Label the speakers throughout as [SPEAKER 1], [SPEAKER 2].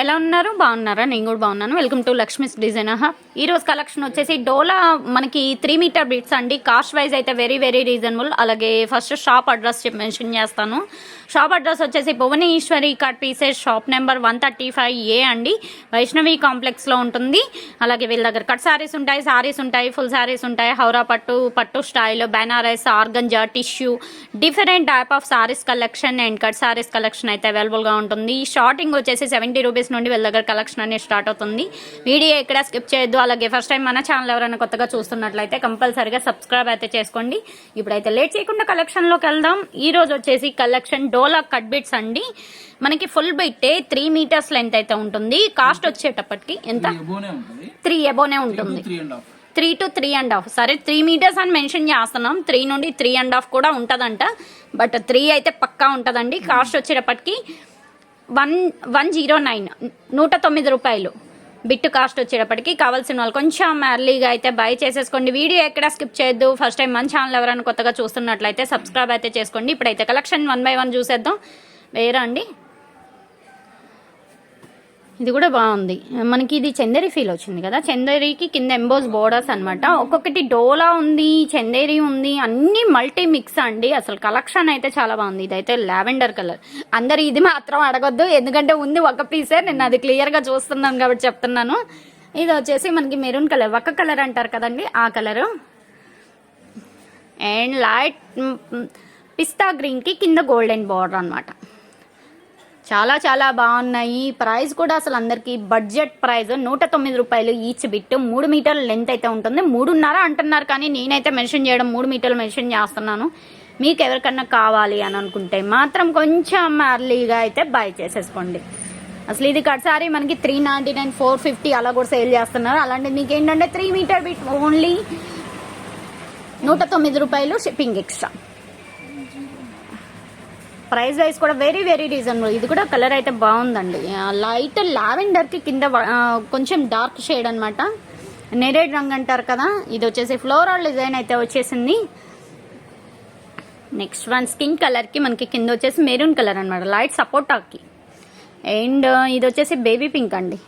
[SPEAKER 1] ఎలా ఉన్నారు? బాగున్నారా? నేను కూడా బాగున్నాను. వెల్కమ్ టు లక్ష్మీస్ డిజైన్ ఈ రోజు కలెక్షన్ వచ్చేసి డోలా మనకి త్రీ మీటర్ బిట్స్ అండి. కాస్ట్ వైజ్ అయితే వెరీ వెరీ రీజనబుల్ అలాగే ఫస్ట్ షాప్ అడ్రస్ మెన్షన్ చేస్తాను. షాప్ అడ్రస్ వచ్చేసి Bhuvaneshwari cut pieces shop number one thirty five A అండి. వైష్ణవి కాంప్లెక్స్లో ఉంటుంది. అలాగే వీళ్ళ దగ్గర కట్ సారీస్ ఉంటాయి సారీస్ ఉంటాయి ఫుల్ సారీస్ ఉంటాయి. హౌరా పట్టు పట్టు style Banaras organza tissue different type of sarees collection and cut sarees collection అయితే అవైలబుల్గా ఉంటుంది. స్టార్టింగ్ వచ్చేసి సెవెంటీ రూపీస్ నుండి వీళ్ళ దగ్గర కలెక్షన్ అనేది స్టార్ట్ అవుతుంది. వీడియో ఎక్కడ స్కిప్ చేయొద్దు. అలాగే ఫస్ట్ టైం మన ఛానల్ ఎవరైనా కొత్తగా చూస్తున్నట్లయితే కంపల్సరీగా సబ్స్క్రైబ్ అయితే చేసుకోండి. ఇప్పుడైతే లేట్ చేయకుండా కలెక్షన్లోకి వెళ్దాం. ఈ రోజు వచ్చేసి కలెక్షన్ డోలా కట్ బిట్స్ అండి. మనకి ఫుల్ బిట్టే త్రీ మీటర్స్ లెంత్ అయితే ఉంటుంది. కాస్ట్ వచ్చేటప్పటికి ఎంత? త్రీ ఎబోనే ఉంటుంది.
[SPEAKER 2] Three
[SPEAKER 1] two three and half సరే త్రీ మీటర్స్ అని మెన్షన్ చేస్తున్నాం. త్రీ నుండి త్రీ అండ్ హాఫ్ కూడా ఉంటుందంట. బట్ త్రీ అయితే పక్కా ఉంటుందండి. కాస్ట్ వచ్చేటప్పటికి వన్ వన్ జీరో నైన్ నూట తొమ్మిది రూపాయలు. బిట్ కాస్ట్ వచ్చేటప్పటికి కావాల్సిన వాళ్ళు కొంచెం ఎర్లీగా అయితే బై చేసేసుకోండి. వీడియో ఎక్కడ స్కిప్ చేయొద్దు. ఫస్ట్ టైం మన ఛానల్ ఎవరైనా కొత్తగా చూస్తున్నట్లయితే సబ్స్క్రైబ్ అయితే చేసుకోండి. ఇప్పుడైతే కలెక్షన్ వన్ బై వన్ చూసేద్దాం. వేరా అండి? ఇది కూడా బాగుంది. మనకి ఇది చందేరి ఫీల్ వచ్చింది కదా? చందేరికి కింద ఎంబోస్ బోర్డర్స్ అనమాట ఒక్కొక్కటి డోలా ఉంది చందేరి ఉంది అన్ని మల్టీ మిక్స్ అండి. అసలు కలెక్షన్ అయితే చాలా బాగుంది. ఇదైతే లావెండర్ కలర్ అందరు ఇది మాత్రం అడగొద్దు. ఎందుకంటే ఉంది ఒక పీసే నేను అది క్లియర్గా చూస్తున్నాను కాబట్టి చెప్తున్నాను. ఇది వచ్చేసి మనకి మెరూన్ కలర్ ఒక కలర్ అంటారు కదండి? ఆ కలరు అండ్ లైట్ పిస్తా గ్రీన్కి కింద గోల్డెన్ బార్డర్ అన్నమాట. చాలా చాలా బాగున్నాయి. ప్రైస్ కూడా అసలు అందరికీ బడ్జెట్ ప్రైస్ నూట తొమ్మిది రూపాయలు ఈచ్ బిట్ మూడు మీటర్ల లెంత్ అయితే ఉంటుంది. మూడున్నర అంటున్నారు కానీ నేనైతే మెన్షన్ చేయడం మూడు మీటర్లు మెన్షన్ చేస్తున్నాను. మీకు ఎవరికన్నా కావాలి అని అనుకుంటే మాత్రం కొంచెం అర్లీగా అయితే బై చేసేసుకోండి. అసలు ఇది కట్సారి మనకి three ninety nine four fifty అలా కూడా సేల్ చేస్తున్నారు. అలాంటి మీకు ఏంటంటే త్రీ మీటర్ బిట్ ఓన్లీ నూట తొమ్మిది రూపాయలు షిప్పింగ్ ఎక్స్ట్రా ప్రైస్ వైజ్ కూడా వెరీ వెరీ రీజనబుల్. ఇది కూడా కలర్ అయితే బాగుందండి. లైట్ లావెండర్కి కింద కొంచెం డార్క్ షేడ్ అనమాట నెరేడ్ రంగు అంటారు కదా ఇది వచ్చేసి ఫ్లోరల్ డిజైన్ అయితే వచ్చేసింది. నెక్స్ట్ వన్ స్కిన్ కలర్కి మనకి కింద వచ్చేసి మెరూన్ కలర్ అనమాట లైట్ సపోటాకి అండ్ ఇది వచ్చేసి బేబీ పింక్ అండి.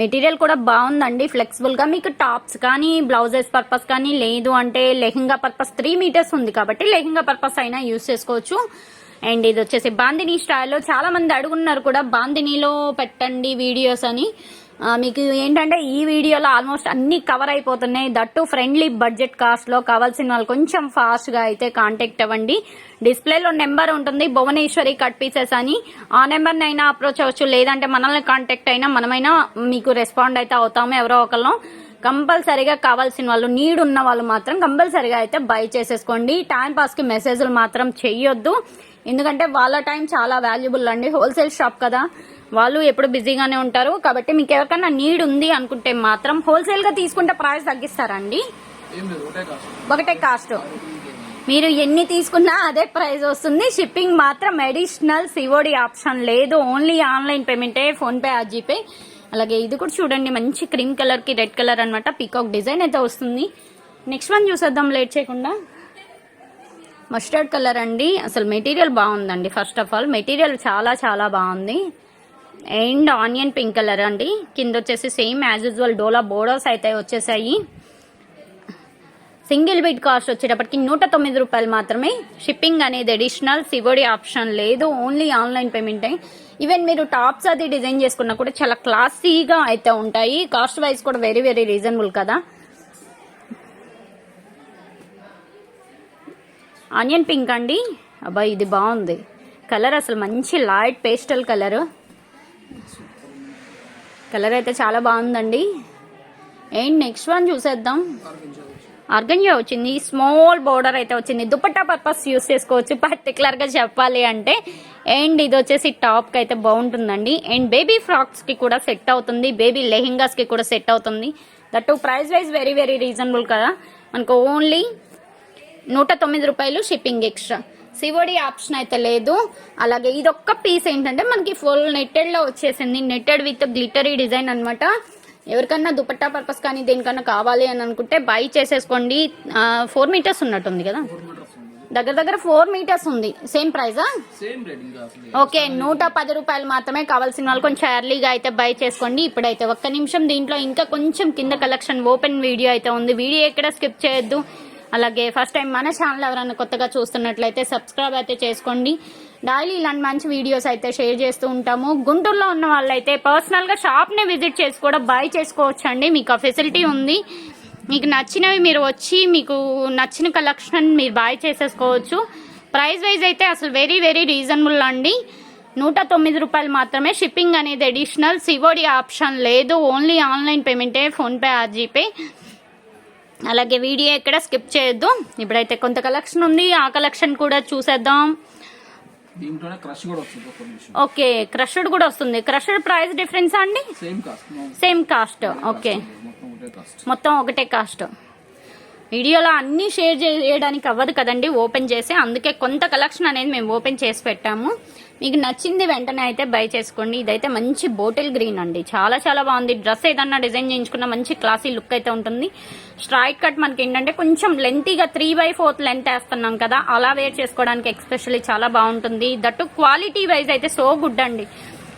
[SPEAKER 1] మెటీరియల్ కూడా బాగుందండి ఫ్లెక్సిబుల్గా మీకు టాప్స్ కానీ బ్లౌజెస్ పర్పస్ కానీ లేదు అంటే లెహంగా పర్పస్ త్రీ మీటర్స్ ఉంది కాబట్టి లెహంగా పర్పస్ అయినా యూస్ చేసుకోవచ్చు. అండ్ ఇది వచ్చేసి బాందిని స్టైల్లో చాలా మంది అడుగున్నారు కూడా బాందినిలో పెట్టండి వీడియోస్ అని. మీకు ఏంటంటే ఈ వీడియోలో ఆల్మోస్ట్ అన్ని కవర్ అయిపోతున్నాయి. దట్టు ఫ్రెండ్లీ బడ్జెట్ కాస్ట్లో కావాల్సిన వాళ్ళు కొంచెం ఫాస్ట్గా అయితే కాంటాక్ట్ అవ్వండి. డిస్ప్లేలో నెంబర్ ఉంటుంది భువనేశ్వరి కట్ పీసెస్ అని. ఆ నెంబర్ అయినా అప్రోచ్ అవ్వచ్చు. లేదంటే మనల్ని కాంటాక్ట్ అయినా మనమైనా మీకు రెస్పాండ్ అయితే అవుతాము ఎవరో ఒకళ్ళం. కంపల్సరీగా కావాల్సిన వాళ్ళు నీడ్ ఉన్న వాళ్ళు మాత్రం కంపల్సరీగా అయితే బై చేసేసుకోండి. టైం పాస్కి మెసేజ్లు మాత్రం చెయ్యొద్దు. ఎందుకంటే వాళ్ళ టైం చాలా వాల్యుబుల్ అండి. హోల్సేల్ షాప్ కదా. వాళ్ళు ఎప్పుడు బిజీగానే ఉంటారు. కాబట్టి మీకు ఎవరికైనా నీడ్ ఉంది అనుకుంటే మాత్రం హోల్సేల్గా తీసుకుంటే ప్రైస్ తగ్గిస్తారండి.
[SPEAKER 2] ఒకటే కాస్ట్.
[SPEAKER 1] మీరు ఎన్ని తీసుకున్నా అదే ప్రైస్ వస్తుంది. షిప్పింగ్ మాత్రం అడిషనల్ సివోడి ఆప్షన్ లేదు. ఓన్లీ ఆన్లైన్ పేమెంటే ఫోన్ పే ఆ జీపే. అలాగే ఇది కూడా చూడండి మంచి క్రీమ్ కలర్కి రెడ్ కలర్ అన్నమాట. పీకాక్ డిజైన్ అయితే వస్తుంది. నెక్స్ట్ వన్ చూసేద్దాం లేట్ చేయకుండా. మస్టర్డ్ కలర్ అండి. అసలు మెటీరియల్ బాగుందండి. ఫస్ట్ ఆఫ్ ఆల్ మెటీరియల్ చాలా చాలా బాగుంది. అండ్ ఆనియన్ పింక్ కలర్ అండి. కింద వచ్చేసి same as usual Dola borders అయితే వచ్చేసాయి. సింగిల్ బిడ్ కాస్ట్ వచ్చేటప్పటికి నూట తొమ్మిది రూపాయలు మాత్రమే. షిప్పింగ్ అనేది అడిషనల్ సివోడి ఆప్షన్ లేదు. ఓన్లీ ఆన్లైన్ పేమెంట్ ఈవెన్ మీరు టాప్స్ అది డిజైన్ చేసుకున్నా కూడా చాలా క్లాసీగా అయితే ఉంటాయి. కాస్ట్ వైజ్ కూడా వెరీ వెరీ రీజనబుల్ కదా. ఆనియన్ పింక్ అండి. అబ్బాయి ఇది బాగుంది. కలర్ అసలు మంచి లైట్ పేస్టల్ కలర్. కలర్ అయితే చాలా బాగుందండి. ఏంటి నెక్స్ట్ వన్ చూసేద్దాం. ఆర్గంజా వచ్చింది. స్మాల్ బోర్డర్ అయితే వచ్చింది. దుపట్టా పర్పస్ యూస్ చేసుకోవచ్చు. పర్టికులర్గా చెప్పాలి అంటే అండ్ ఇది వచ్చేసి టాప్కి అయితే బాగుంటుందండి. అండ్ బేబీ ఫ్రాక్స్కి కూడా సెట్ అవుతుంది. బేబీ లెహింగాస్కి కూడా సెట్ అవుతుంది. That price wise very very reasonable కదా. మనకు ఓన్లీ నూట తొమ్మిది రూపాయలు షిప్పింగ్ ఎక్స్ట్రా. సివోడి ఆప్షన్ అయితే లేదు. అలాగే ఇది ఒక్క పీస్ ఏంటంటే మనకి ఫుల్ నెట్టెడ్లో వచ్చేసింది. నెట్టెడ్ విత్ గ్లిటరీ డిజైన్ అన్నమాట. ఎవరికన్నా దుపట్టా పర్పస్ కానీ దేనికన్నా కావాలి అని అనుకుంటే బై చేసేసుకోండి. ఫోర్ మీటర్స్ ఉన్నట్టుంది కదా? దగ్గర దగ్గర ఫోర్ మీటర్స్ ఉంది. సేమ్ ప్రైజా ఓకే నూట పది రూపాయలు మాత్రమే కావాల్సిన వాళ్ళు కొంచెం ఎర్లీగా అయితే బై చేసుకోండి. ఇప్పుడైతే ఒక్క నిమిషం దీంట్లో ఇంకా కొంచెం కింద కలెక్షన్ ఓపెన్ వీడియో అయితే ఉంది. వీడియో ఎక్కడ స్కిప్ చేయొద్దు. అలాగే ఫస్ట్ టైం మన ఛానల్ ఎవరైనా కొత్తగా చూస్తున్నట్లయితే సబ్స్క్రైబ్ అయితే చేసుకోండి. డైలీ ఇలాంటి మంచి వీడియోస్ అయితే షేర్ చేస్తూ ఉంటాము. గుంటూరులో ఉన్న వాళ్ళైతే పర్సనల్గా షాప్ని విజిట్ చేసి కూడా బై చేసుకోవచ్చు అండి మీకు ఆ ఫెసిలిటీ ఉంది. మీకు నచ్చినవి మీరు వచ్చి మీకు నచ్చిన కలెక్షన్ మీరు బాయ్ చేసేసుకోవచ్చు. ప్రైస్ వైజ్ అయితే అసలు వెరీ వెరీ రీజనబుల్ అండి. నూట తొమ్మిది రూపాయలు మాత్రమే షిప్పింగ్ అనేది అడిషనల్ సివోడి ఆప్షన్ లేదు. ఓన్లీ ఆన్లైన్ పేమెంటే ఫోన్పే ఆర్ జీపే అలాగే వీడియో ఎక్కడ స్కిప్ చేయొద్దు. ఇప్పుడైతే కొంత కలెక్షన్ ఉంది ఆ కలెక్షన్ కూడా చూసేద్దాం. ఓకే క్రషడ్ కూడా వస్తుంది. క్రషడ్ ప్రైస్ డిఫరెన్స్ అండి?
[SPEAKER 2] Same cost
[SPEAKER 1] okay.
[SPEAKER 2] మొత్తం ఒకటే కాస్ట్
[SPEAKER 1] మొత్తం ఒకటే కాస్ట్ వీడియోలో అన్నీ షేర్ చేయడానికి అవ్వదు కదండి ఓపెన్ చేసి. అందుకే కొంత కలెక్షన్ అనేది మేము ఓపెన్ చేసి పెట్టాము. మీకు నచ్చింది వెంటనే అయితే బై చేసుకోండి. ఇదైతే మంచి బోటిల్ గ్రీన్ అండి. చాలా చాలా బాగుంది. డ్రెస్ ఏదన్నా డిజైన్ చేయించుకున్న మంచి క్లాసీ లుక్ అయితే ఉంటుంది. స్ట్రైట్ కట్ మనకి ఏంటంటే కొంచెం లెంతీగా త్రీ బై ఫోర్త్ లెంత్ వేస్తున్నాం కదా. అలా వేర్ చేసుకోవడానికి ఎక్స్పెషల్లీ చాలా బాగుంటుంది. దట్టు క్వాలిటీ వైజ్ అయితే సో గుడ్ అండి.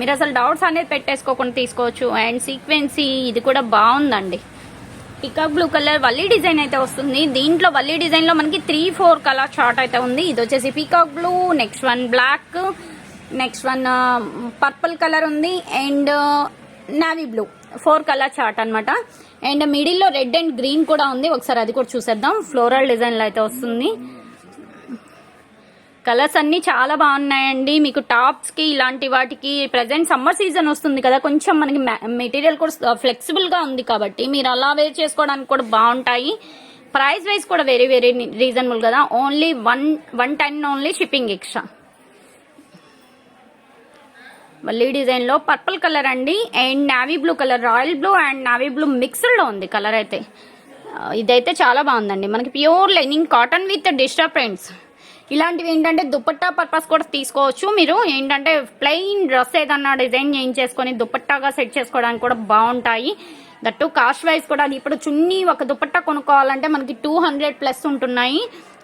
[SPEAKER 1] మీరు అసలు డౌట్స్ అనేది పెట్టేసుకోకుండా తీసుకోవచ్చు. అండ్ సీక్వెన్సీ ఇది కూడా బాగుందండి. పికాక్ బ్లూ కలర్ వల్లీ డిజైన్ అయితే వస్తుంది. దీంట్లో వల్లీ డిజైన్లో మనకి త్రీ ఫోర్ కలర్ షార్ట్ అయితే ఉంది. ఇది వచ్చేసి peacock blue next one black next one purple colour ఉంది and navy blue. Four colour chart అనమాట అండ్ మిడిల్లో రెడ్ అండ్ గ్రీన్ కూడా ఉంది. ఒకసారి అది కూడా చూసేద్దాం. ఫ్లోరల్ డిజైన్లో అయితే వస్తుంది. కలర్స్ అన్నీ చాలా బాగున్నాయండి. మీకు టాప్స్కి ఇలాంటి వాటికి ప్రజెంట్ సమ్మర్ సీజన్ వస్తుంది కదా. కొంచెం మనకి మెటీరియల్ కూడా ఫ్లెక్సిబుల్గా ఉంది కాబట్టి మీరు అలా వేర్ చేసుకోవడానికి కూడా బాగుంటాయి. ప్రైస్ వైజ్ కూడా వెరీ వెరీ రీజనబుల్ కదా. Only one one ten only shipping extra మళ్ళీ డిజైన్లో పర్పుల్ కలర్ అండి and navy blue colour royal blue and navy blue మిక్స్డ్లో ఉంది కలర్ అయితే. ఇదైతే చాలా బాగుందండి. మనకి pure lining cotton with disturb prints ఇలాంటివి ఏంటంటే దుపట్టా పర్పస్ కూడా తీసుకోవచ్చు మీరు. ఏంటంటే ప్లెయిన్ డ్రెస్ ఏదన్నా డిజైన్ చేయించేసుకొని దుపట్టాగా సెట్ చేసుకోవడానికి కూడా బాగుంటాయి. దట్టు కాస్ట్ వైజ్ కూడా ఇప్పుడు చున్నీ ఒక దుపట్టా కొనుక్కోవాలంటే మనకి టూ హండ్రెడ్ ప్లస్ ఉంటున్నాయి.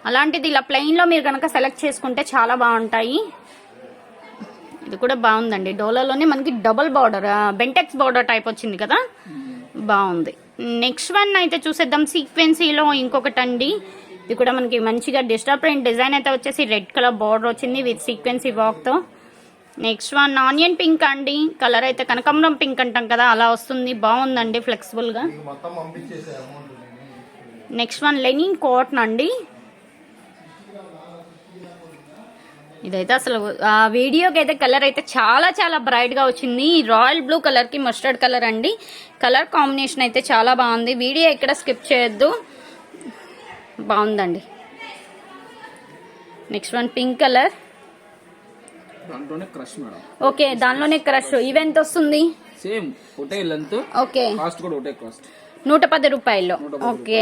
[SPEAKER 1] అలాంటిది ఇలా ప్లెయిన్లో మీరు కనుక సెలెక్ట్ చేసుకుంటే చాలా బాగుంటాయి. ఇది కూడా బాగుందండి. డోలాలోనే మనకి double border Bentex border type వచ్చింది కదా? బాగుంది. నెక్స్ట్ వన్ అయితే చూసేద్దాం. సీక్వెన్సీలో ఇంకొకటి అండి ఇది కూడా మనకి మంచిగా డిస్టర్బ్ ప్రింట్ డిజైన్ అయితే వచ్చేసి రెడ్ కలర్ బార్డర్ వచ్చింది విత్ సీక్వెన్సీ తో. నెక్స్ట్ వన్ ఆనియన్ పింక్ అండి. కలర్ అయితే కనకాంబరం పింక్ అంటాం కదా అలా వస్తుంది. బాగుందండి ఫ్లెక్సిబుల్గా. నెక్స్ట్ వన్ లెనిన్ కాటన్ అండి. ఇదైతే అసలు ఆ వీడియోకి అయితే కలర్ అయితే చాలా చాలా బ్రైట్గా వచ్చింది. రాయల్ బ్లూ కలర్కి మస్టర్డ్ కలర్ అండి. కలర్ కాంబినేషన్ అయితే చాలా బాగుంది. వీడియో ఎక్కడ స్కిప్ చేయొద్దు. బాగుందండి. Next one pink colour okay దానిలోనే క్రష్ ఈవెంట్ వస్తుంది?
[SPEAKER 2] సేమ్ ఒకటే లెంత్
[SPEAKER 1] ఓకే
[SPEAKER 2] కాస్ట్ కూడా ఒకటే కాస్ట్
[SPEAKER 1] నూట పది రూపాయల్లో ఓకే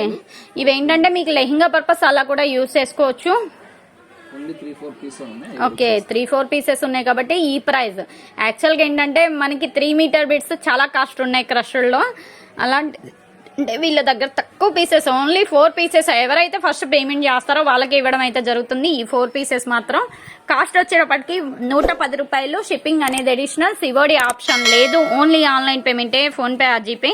[SPEAKER 1] ఇవి ఏంటంటే మీకు లెహింగా పర్పస్ అలా కూడా యూస్ చేసుకోవచ్చు. ఓకే త్రీ ఫోర్ పీసెస్ ఉన్నాయి కాబట్టి ఈ ప్రైస్ యాక్చువల్గా ఏంటంటే మనకి త్రీ మీటర్ బిట్స్ చాలా కాస్ట్ ఉన్నాయి క్రష్లో అలాంటి అంటే వీళ్ళ దగ్గర తక్కువ పీసెస్ ఓన్లీ ఫోర్ పీసెస్ ఎవరైతే ఫస్ట్ పేమెంట్ చేస్తారో వాళ్ళకి ఇవ్వడం అయితే జరుగుతుంది. ఈ ఫోర్ పీసెస్ మాత్రం కాస్ట్ వచ్చేటప్పటికి నూట పది రూపాయలు షిప్పింగ్ అనేది అడిషనల్ సివోడి ఆప్షన్ లేదు. ఓన్లీ ఆన్లైన్ పేమెంటే ఫోన్పే ఆ జీపే